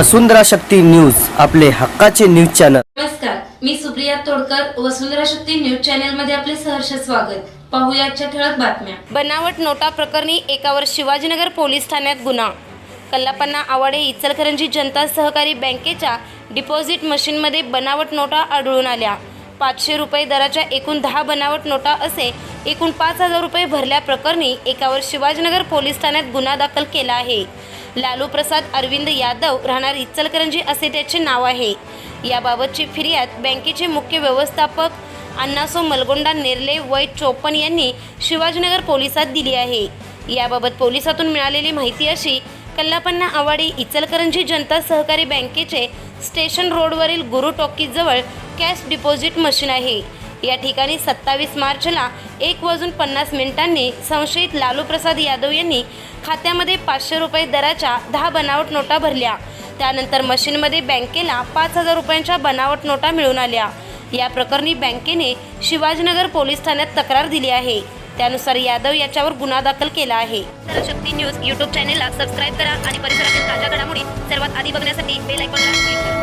वसुंधरा Shakti news आपले हक्काचे news channel. नमस्कार मी सुप्रिया तोडकर वसुंधरा शक्ती न्यूज चॅनलमध्ये आपले सहर्ष स्वागत. पाहूया आजच्या ठळक बातम्या. बनावट नोटा प्रकरणी एकावर शिवाजीनगर पोलीस ठाण्यात गुन्हा. कल्लापन्ना आवाडे इचलकरंजी जनता सहकारी बँकेच्या डिपॉझिट मशीनमध्ये बनावट नोटा आढळून आल्या. पाचशे रुपये दराच्या एकूण दहा बनावट नोटा असे एकूण पाच हजार रुपये भरल्याप्रकरणी एकावर शिवाजीनगर पोलीस ठाण्यात गुन्हा दाखल केला आहे. लालू प्रसाद अरविंद यादव राहणार इचलकरंजी असे त्याचे नाव आहे. याबाबतची फिर्याद बँकेचे मुख्य व्यवस्थापक अण्णासो मलगोंडा नेरले वय चोपन्न यांनी शिवाजीनगर पोलिसात दिली आहे. याबाबत पोलिसातून मिळालेली माहिती अशी कल्लापन्ना आवाडी इचलकरंजी जनता सहकारी बँकेचे स्टेशन रोडवरील गुरु टॉकीजवळ कॅश डिपॉझिट मशीन आहे. या ठिकाणी सत्तावीस मार्चला एक वाजून पन्नास मिनिटांनी संशयित लालू प्रसाद यादव यांनी खात्यामध्ये पाचशे रुपये दराच्या दहा बनावट नोटा भरल्या. त्यानंतर मशीनमध्ये बँकेला पाच हजार रुपयांच्या बनावट नोटा मिळून आल्या. या प्रकरणी बँकेने शिवाजीनगर पोलीस ठाण्यात तक्रार दिली आहे. त्यानुसार यादव याच्यावर गुन्हा दाखल केला आहे. शक्ती न्यूज यूट्यूब चॅनेलला सबस्क्राईब करा आणि परिसरातील ताज्या घडामोडी सर्वात आधी बघण्यासाठी बेल आयकॉनला क्लिक करा.